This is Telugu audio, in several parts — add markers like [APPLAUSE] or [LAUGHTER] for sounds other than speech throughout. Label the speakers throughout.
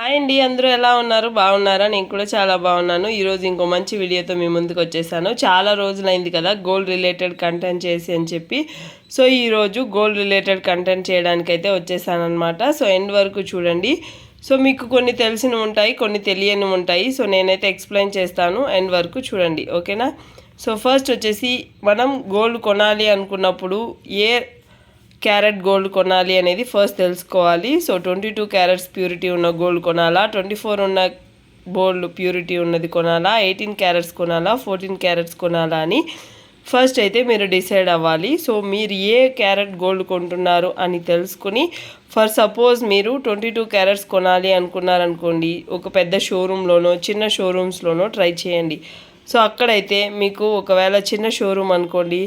Speaker 1: హాయ్ అండి అందరూ ఎలా ఉన్నారు? బాగున్నారా? నేను కూడా చాలా బాగున్నాను. ఈరోజు ఇంకో మంచి వీడియోతో మీ ముందుకు వచ్చేసాను. చాలా రోజులైంది కదా గోల్డ్ రిలేటెడ్ కంటెంట్ చేసి అని చెప్పి. సో ఈరోజు గోల్డ్ రిలేటెడ్ కంటెంట్ చేయడానికి అయితే వచ్చేసాను అనమాట సో ఎండ్ వరకు చూడండి. సో మీకు కొన్ని తెలిసినవి ఉంటాయి కొన్ని తెలియని ఉంటాయి. సో నేనైతే ఎక్స్ప్లెయిన్ చేస్తాను. ఎండ్ వరకు చూడండి. ఓకేనా? సో ఫస్ట్ వచ్చేసి మనం గోల్డ్ కొనాలి అనుకున్నప్పుడు ఏ క్యారెట్ గోల్డ్ కొనాలి అనేది ఫస్ట్ తెలుసుకోవాలి. So twenty two carats purity ఉన్న గోల్డ్ కొనాలా? ట్వంటీ ఫోర్ ఉన్న గోల్డ్ ప్యూరిటీ ఉన్నది కొనాలా? ఎయిటీన్ క్యారెట్స్ కొనాలా? ఫోర్టీన్ క్యారెట్స్ కొనాలా అని ఫస్ట్ అయితే మీరు డిసైడ్ అవ్వాలి. సో మీరు ఏ క్యారెట్ గోల్డ్ కొంటున్నారు అని తెలుసుకుని ఫర్ సపోజ్ మీరు ట్వంటీ టూ క్యారెట్స్ కొనాలి అనుకున్నారనుకోండి ఒక పెద్ద షోరూంలోనో చిన్న షోరూమ్స్లోనో ట్రై చేయండి. సో అక్కడైతే మీకు ఒకవేళ చిన్న షోరూమ్ అనుకోండి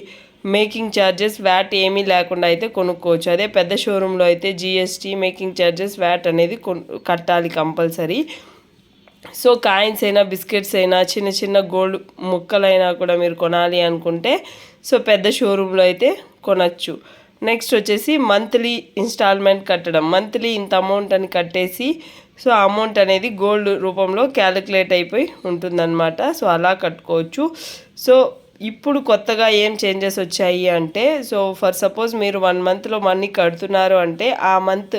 Speaker 1: మేకింగ్ ఛార్జెస్ వ్యాట్ ఏమీ లేకుండా అయితే కొనుక్కోవచ్చు. అదే పెద్ద షోరూంలో అయితే జిఎస్టీ మేకింగ్ ఛార్జెస్ వ్యాట్ అనేది కట్టాలి కంపల్సరీ. సో కాయిన్స్ అయినా బిస్కెట్స్ అయినా చిన్న చిన్న గోల్డ్ ముక్కలైనా కూడా మీరు కొనాలి అనుకుంటే సో పెద్ద షోరూంలో అయితే కొనచ్చు. నెక్స్ట్ వచ్చేసి మంత్లీ ఇన్స్టాల్మెంట్ కట్టడం. మంత్లీ ఇంత అమౌంట్ అని కట్టేసి సో అమౌంట్ అనేది గోల్డ్ రూపంలో క్యాలిక్యులేట్ అయిపోయి ఉంటుందన్నమాట. సో అలా కట్టుకోవచ్చు. సో ఇప్పుడు కొత్తగా ఏం చేంజెస్ వచ్చాయి అంటే సో ఫర్ సపోజ్ మీరు వన్ మంత్లో మనీ కడుతున్నారు అంటే ఆ మంత్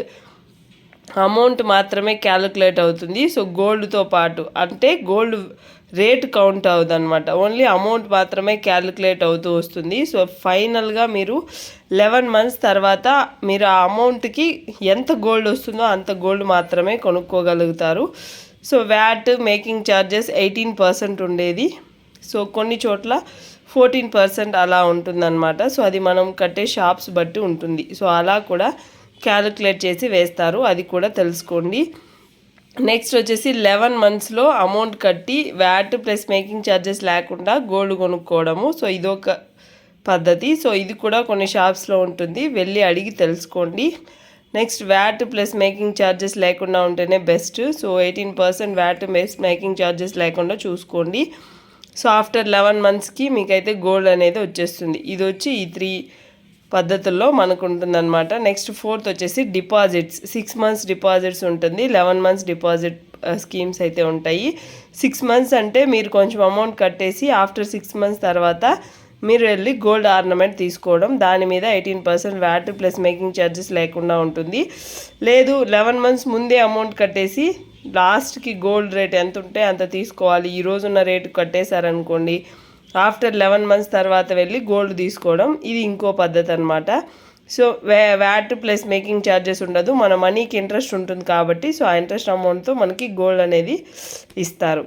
Speaker 1: అమౌంట్ మాత్రమే క్యాలిక్యులేట్ అవుతుంది. సో గోల్డ్తో పాటు అంటే గోల్డ్ రేట్ కౌంట్ అవుతుంది అనమాట ఓన్లీ అమౌంట్ మాత్రమే క్యాలిక్యులేట్ అవుతూ వస్తుంది. సో ఫైనల్గా మీరు లెవెన్ మంత్స్ తర్వాత మీరు ఆ అమౌంట్కి ఎంత గోల్డ్ వస్తుందో అంత గోల్డ్ మాత్రమే కొనుక్కోగలుగుతారు. So VAT making charges eighteen percent ఉండేది. సో కొన్ని చోట్ల ఫోర్టీన్ పర్సెంట్ అలా ఉంటుందన్నమాట. సో అది మనం కట్టే షాప్స్ బట్టి ఉంటుంది. సో అలా కూడా క్యాలిక్యులేట్ చేసి వేస్తారు. అది కూడా తెలుసుకోండి. నెక్స్ట్ వచ్చేసి లెవెన్ మంత్స్లో అమౌంట్ కట్టి వ్యాట్ ప్లస్ మేకింగ్ ఛార్జెస్ లేకుండా గోల్డ్ కొనుక్కోవడము. సో ఇదొక పద్ధతి. సో ఇది కూడా కొన్ని షాప్స్లో ఉంటుంది. వెళ్ళి అడిగి తెలుసుకోండి. Next VAT plus making charges లేకుండా ఉంటేనే best. So eighteen percent VAT plus making charges లేకుండా చూసుకోండి. సో ఆఫ్టర్ లెవెన్ మంత్స్కి మీకైతే గోల్డ్ అనేది వచ్చేస్తుంది. ఇది వచ్చి ఈ త్రీ పద్ధతుల్లో మనకు ఉంటుందన్నమాట నెక్స్ట్ ఫోర్త్ వచ్చేసి డిపాజిట్స్ సిక్స్ మంత్స్ డిపాజిట్స్ ఉంటుంది. లెవెన్ మంత్స్ డిపాజిట్ స్కీమ్స్ అయితే ఉంటాయి. సిక్స్ మంత్స్ అంటే మీరు కొంచెం అమౌంట్ కట్టేసి ఆఫ్టర్ సిక్స్ మంత్స్ తర్వాత మీరు వెళ్ళి గోల్డ్ ఆర్నమెంట్ తీసుకోవడం. దాని మీద eighteen percent VAT plus making charges లేకుండా ఉంటుంది. లేదు లెవెన్ మంత్స్ ముందే అమౌంట్ కట్టేసి లాస్ట్కి గోల్డ్ రేట్ ఎంత ఉంటే అంత తీసుకోవాలి. ఈ రోజున్న రేటు కట్టేశారనుకోండి ఆఫ్టర్ లెవెన్ మంత్స్ తర్వాత వెళ్ళి గోల్డ్ తీసుకోవడం ఇది ఇంకో పద్ధతి అనమాట so way VAT plus making charges ఉండదు. మన మనీకి ఇంట్రెస్ట్ ఉంటుంది కాబట్టి సో ఆ ఇంట్రెస్ట్ అమౌంట్తో మనకి గోల్డ్ అనేది ఇస్తారు.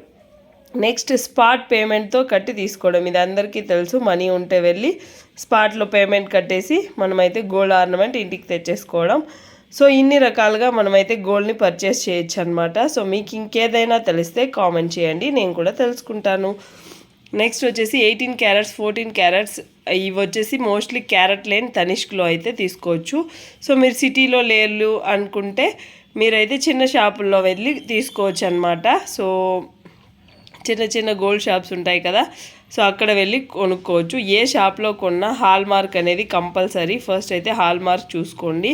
Speaker 1: నెక్స్ట్ స్పాట్ పేమెంట్తో కట్టి తీసుకోవడం. ఇది అందరికీ తెలుసు. మనీ ఉంటే వెళ్ళి స్పాట్లో పేమెంట్ కట్టేసి మనమైతే గోల్డ్ ఆర్నమెంట్ ఇంటికి తెచ్చేసుకోవడం. సో ఇన్ని రకాలుగా మనమైతే గోల్డ్ని పర్చేస్ చేయొచ్చు అనమాట సో మీకు ఇంకేదైనా తెలిస్తే కామెంట్ చేయండి నేను కూడా తెలుసుకుంటాను. నెక్స్ట్ వచ్చేసి ఎయిటీన్ క్యారెట్స్ ఫోర్టీన్ క్యారెట్స్ ఇవి వచ్చేసి మోస్ట్లీ క్యారెట్ లేని తనిష్క్లో అయితే తీసుకోవచ్చు. సో మీరు సిటీలో లేర్లు అనుకుంటే మీరైతే చిన్న షాపుల్లో వెళ్ళి తీసుకోవచ్చు అనమాట సో చిన్న చిన్న గోల్డ్ షాప్స్ ఉంటాయి కదా సో అక్కడ వెళ్ళి కొనుక్కోవచ్చు. ఏ షాప్లో కొన్నా హాల్ మార్క్ అనేది కంపల్సరీ. ఫస్ట్ అయితే హాల్ మార్క్ చూసుకోండి.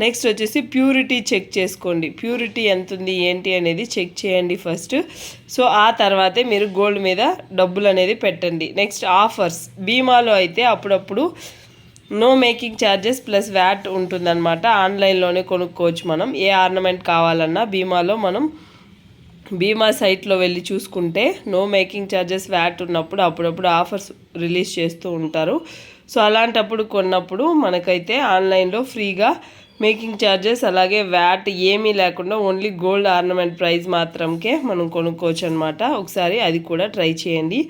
Speaker 1: నెక్స్ట్ వచ్చేసి ప్యూరిటీ చెక్ చేసుకోండి. ప్యూరిటీ ఎంత ఉంది ఏంటి అనేది చెక్ చేయండి ఫస్ట్ సో ఆ తర్వాతే మీరు గోల్డ్ మీద డబ్బులు అనేది పెట్టండి. నెక్స్ట్ ఆఫర్స్ బీమాలో అయితే అప్పుడప్పుడు no making charges plus VAT ఉంటుందన్నమాట. ఆన్లైన్లోనే కొనుక్కోవచ్చు మనం. ఏ ఆర్నమెంట్ కావాలన్నా బీమాలో మనం బీమా సైట్లో వెళ్ళి చూసుకుంటే నో మేకింగ్ ఛార్జెస్ వ్యాట్ ఉన్నప్పుడు అప్పుడప్పుడు ఆఫర్స్ రిలీజ్ చేస్తూ ఉంటారు. సో అలాంటప్పుడు కొన్నప్పుడు మనకైతే ఆన్లైన్లో ఫ్రీగా మేకింగ్ ఛార్జెస్ అలాగే వ్యాట్ ఏమీ లేకుండా ఓన్లీ గోల్డ్ ఆర్నమెంట్ ప్రైస్ మాత్రంకే మనం కొనుక్కోవచ్చు అనమాట ఒకసారి అది కూడా ట్రై చేయండి.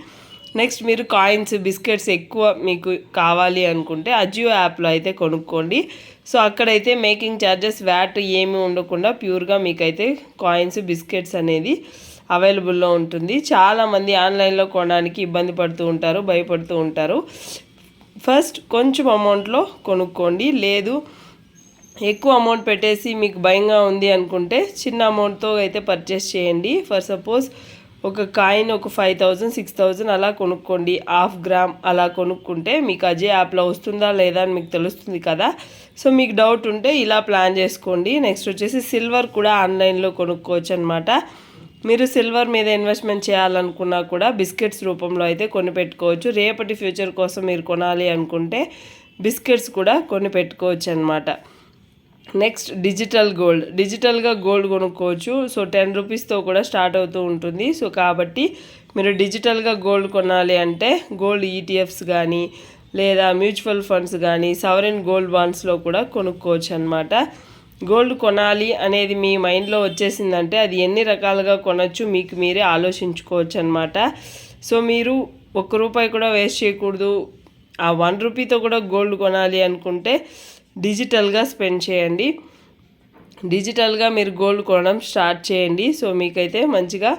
Speaker 1: నెక్స్ట్ మీరు కాయిన్స్ బిస్కెట్స్ ఎక్కువ మీకు కావాలి అనుకుంటే అజియో యాప్లో అయితే కొనుక్కోండి. సో అక్కడైతే మేకింగ్ ఛార్జెస్ వ్యాట్ ఏమి ఉండకుండా ప్యూర్గా మీకైతే కాయిన్స్ బిస్కెట్స్ అనేది అవైలబుల్లో ఉంటుంది. చాలామంది ఆన్లైన్లో కొనడానికి ఇబ్బంది పడుతూ ఉంటారు భయపడుతూ ఉంటారు. ఫస్ట్ కొంచెం అమౌంట్లో కొనుక్కోండి. లేదు ఎక్కువ అమౌంట్ పెట్టేసి మీకు భయంగా ఉంది అనుకుంటే చిన్న అమౌంట్తో అయితే పర్చేస్ చేయండి. ఫర్ సపోజ్ ఒక కాయిన్ ఒక ఫైవ్ థౌజండ్ సిక్స్ థౌజండ్ అలా కొనుక్కోండి. హాఫ్ గ్రామ్ అలా కొనుక్కుంటే మీకు అజయ్ యాప్లో వస్తుందా లేదా అని మీకు తెలుస్తుంది కదా. సో మీకు డౌట్ ఉంటే ఇలా ప్లాన్ చేసుకోండి. నెక్స్ట్ వచ్చేసి సిల్వర్ కూడా ఆన్లైన్లో కొనుక్కోవచ్చు అనమాట మీరు సిల్వర్ మీద ఇన్వెస్ట్మెంట్ చేయాలనుకున్నా కూడా బిస్కెట్స్ రూపంలో అయితే కొని పెట్టుకోవచ్చు రేపటి ఫ్యూచర్ కోసం మీరు కొనాలి అనుకుంటే బిస్కెట్స్ కూడా కొని పెట్టుకోవచ్చు అనమాట నెక్స్ట్ డిజిటల్ గోల్డ్. డిజిటల్గా గోల్డ్ కొనుక్కోవచ్చు. సో టెన్ రూపీస్తో కూడా స్టార్ట్ అవుతూ ఉంటుంది. సో కాబట్టి మీరు డిజిటల్గా గోల్డ్ కొనాలి అంటే గోల్డ్ ఈటీఎఫ్స్ కానీ లేదా మ్యూచువల్ ఫండ్స్ కానీ సవరెన్ గోల్డ్ బాండ్స్లో కూడా కొనుక్కోవచ్చు అనమాట గోల్డ్ కొనాలి అనేది మీ మైండ్లో వచ్చేసిందంటే అది ఎన్ని రకాలుగా కొనచ్చు మీకు మీరే ఆలోచించుకోవచ్చు అనమాట సో మీరు ఒక్క రూపాయి కూడా వేస్ట్ చేయకూడదు. ఆ వన్ రూపీతో కూడా గోల్డ్ కొనాలి అనుకుంటే డిజిటల్గా స్పెండ్ చేయండి. డిజిటల్గా మీరు గోల్డ్ కొనడం స్టార్ట్ చేయండి. సో మీకైతే మంచిగా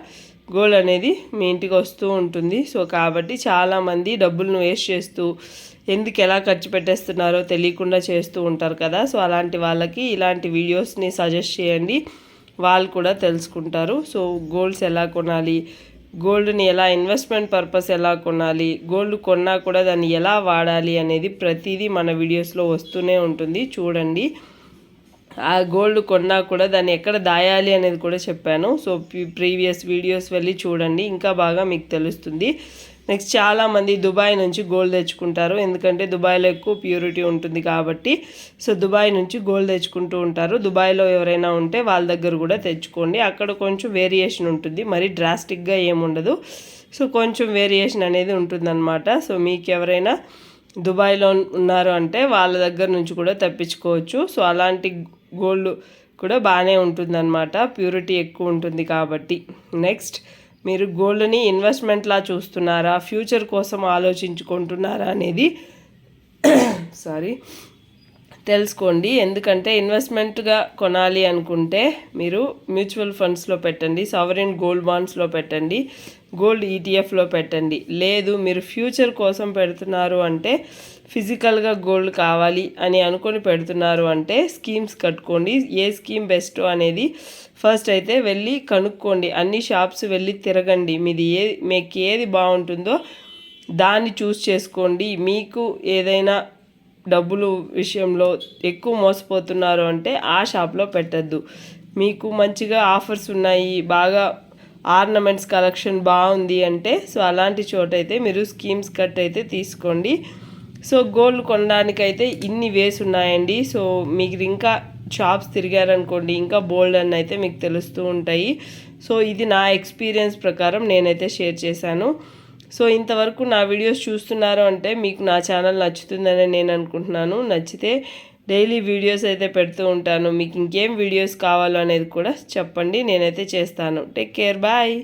Speaker 1: గోల్డ్ అనేది మీ ఇంటికి వస్తూ ఉంటుంది. సో కాబట్టి చాలామంది డబ్బులను వేస్ట్ చేస్తూ ఎందుకు ఎలా ఖర్చు పెట్టేస్తున్నారో తెలియకుండా చేస్తూ ఉంటారు కదా. సో అలాంటి వాళ్ళకి ఇలాంటి వీడియోస్ని సజెస్ట్ చేయండి. వాళ్ళు కూడా తెలుసుకుంటారు. సో గోల్డ్స్ ఎలా కొనాలి? గోల్డ్ని ఎలా ఇన్వెస్ట్మెంట్ పర్పస్ ఎలా కొనాలి గోల్డ్ కొన్నా కూడా దాన్ని ఎలా వాడాలి అనేది ప్రతిదీ మన వీడియోస్లో వస్తూనే ఉంటుంది. చూడండి. ఆ గోల్డ్ కొన్నా కూడా దాన్ని ఎక్కడ దాయాలి అనేది కూడా చెప్పాను. సో ప్రీవియస్ వీడియోస్ వెళ్ళి చూడండి. ఇంకా బాగా మీకు తెలుస్తుంది. నెక్స్ట్ చాలామంది దుబాయ్ నుంచి గోల్డ్ తెచ్చుకుంటారు. ఎందుకంటే దుబాయ్లో ఎక్కువ ప్యూరిటీ ఉంటుంది కాబట్టి. సో దుబాయ్ నుంచి గోల్డ్ తెచ్చుకుంటూ ఉంటారు. దుబాయ్లో ఎవరైనా ఉంటే వాళ్ళ దగ్గర కూడా తెచ్చుకోండి. అక్కడ కొంచెం వేరియేషన్ ఉంటుంది. మరి డ్రాస్టిక్గా ఏముండదు సో కొంచెం వేరియేషన్ అనేది ఉంటుందన్నమాట. సో మీకు ఎవరైనా దుబాయ్లో ఉన్నారు అంటే వాళ్ళ దగ్గర నుంచి కూడా తప్పించుకోవచ్చు. సో అలాంటి గోల్డ్ కూడా బాగానే ఉంటుందన్నమాట. ప్యూరిటీ ఎక్కువ ఉంటుంది కాబట్టి. నెక్స్ట్ మీరు గోల్డ్ని ఇన్వెస్ట్మెంట్లా చూస్తున్నారా? ఫ్యూచర్ కోసం ఆలోచించుకుంటున్నారా? అనేది [COUGHS] సారీ. తెలుసుకోండి. ఎందుకంటే ఇన్వెస్ట్మెంట్గా కొనాలి అనుకుంటే మీరు మ్యూచువల్ ఫండ్స్లో పెట్టండి సవరిన్ గోల్డ్ బాండ్స్లో పెట్టండి గోల్డ్ ఈటీఎఫ్లో పెట్టండి. లేదు మీరు ఫ్యూచర్ కోసం పెడుతున్నారు అంటే ఫిజికల్గా గోల్డ్ కావాలి అని అనుకొని పెడుతున్నారు అంటే స్కీమ్స్ కట్టుకోండి. ఏ స్కీమ్ బెస్ట్ అనేది ఫస్ట్ అయితే వెళ్ళి కనుక్కోండి. అన్ని షాప్స్ వెళ్ళి తిరగండి. మీది ఏ మీకు ఏది బాగుంటుందో దాన్ని చూస్ చేసుకోండి. మీకు ఏదైనా డబ్బులు విషయంలో ఎక్కువ మోసపోతున్నారు అంటే ఆ షాప్లో పెట్టద్దు. మీకు మంచిగా ఆఫర్స్ ఉన్నాయి బాగా ఆర్నమెంట్స్ కలెక్షన్ బాగుంది అంటే సో అలాంటి చోట అయితే మీరు స్కీమ్స్ కట్ అయితే తీసుకోండి. సో గోల్డ్ కొనడానికైతే ఇన్ని వేస్ ఉన్నాయండి. సో మీకు ఇంకా షాప్స్ తిరిగారనుకోండి ఇంకా బోల్డ్ అని అయితే మీకు తెలుస్తూ ఉంటాయి. సో ఇది నా ఎక్స్పీరియన్స్ ప్రకారం నేనైతే షేర్ చేశాను. సో ఇంతవరకు నా వీడియోస్ చూస్తున్నారు అంటే మీకు నా ఛానల్ నచ్చుతుందని నేను అనుకుంటున్నాను. నచ్చితే డైలీ వీడియోస్ అయితే పెడుతూ ఉంటాను. మీకు ఇంకేం వీడియోస్ కావాలో అనేది కూడా చెప్పండి. నేనైతే చేస్తాను. Take care. బాయ్.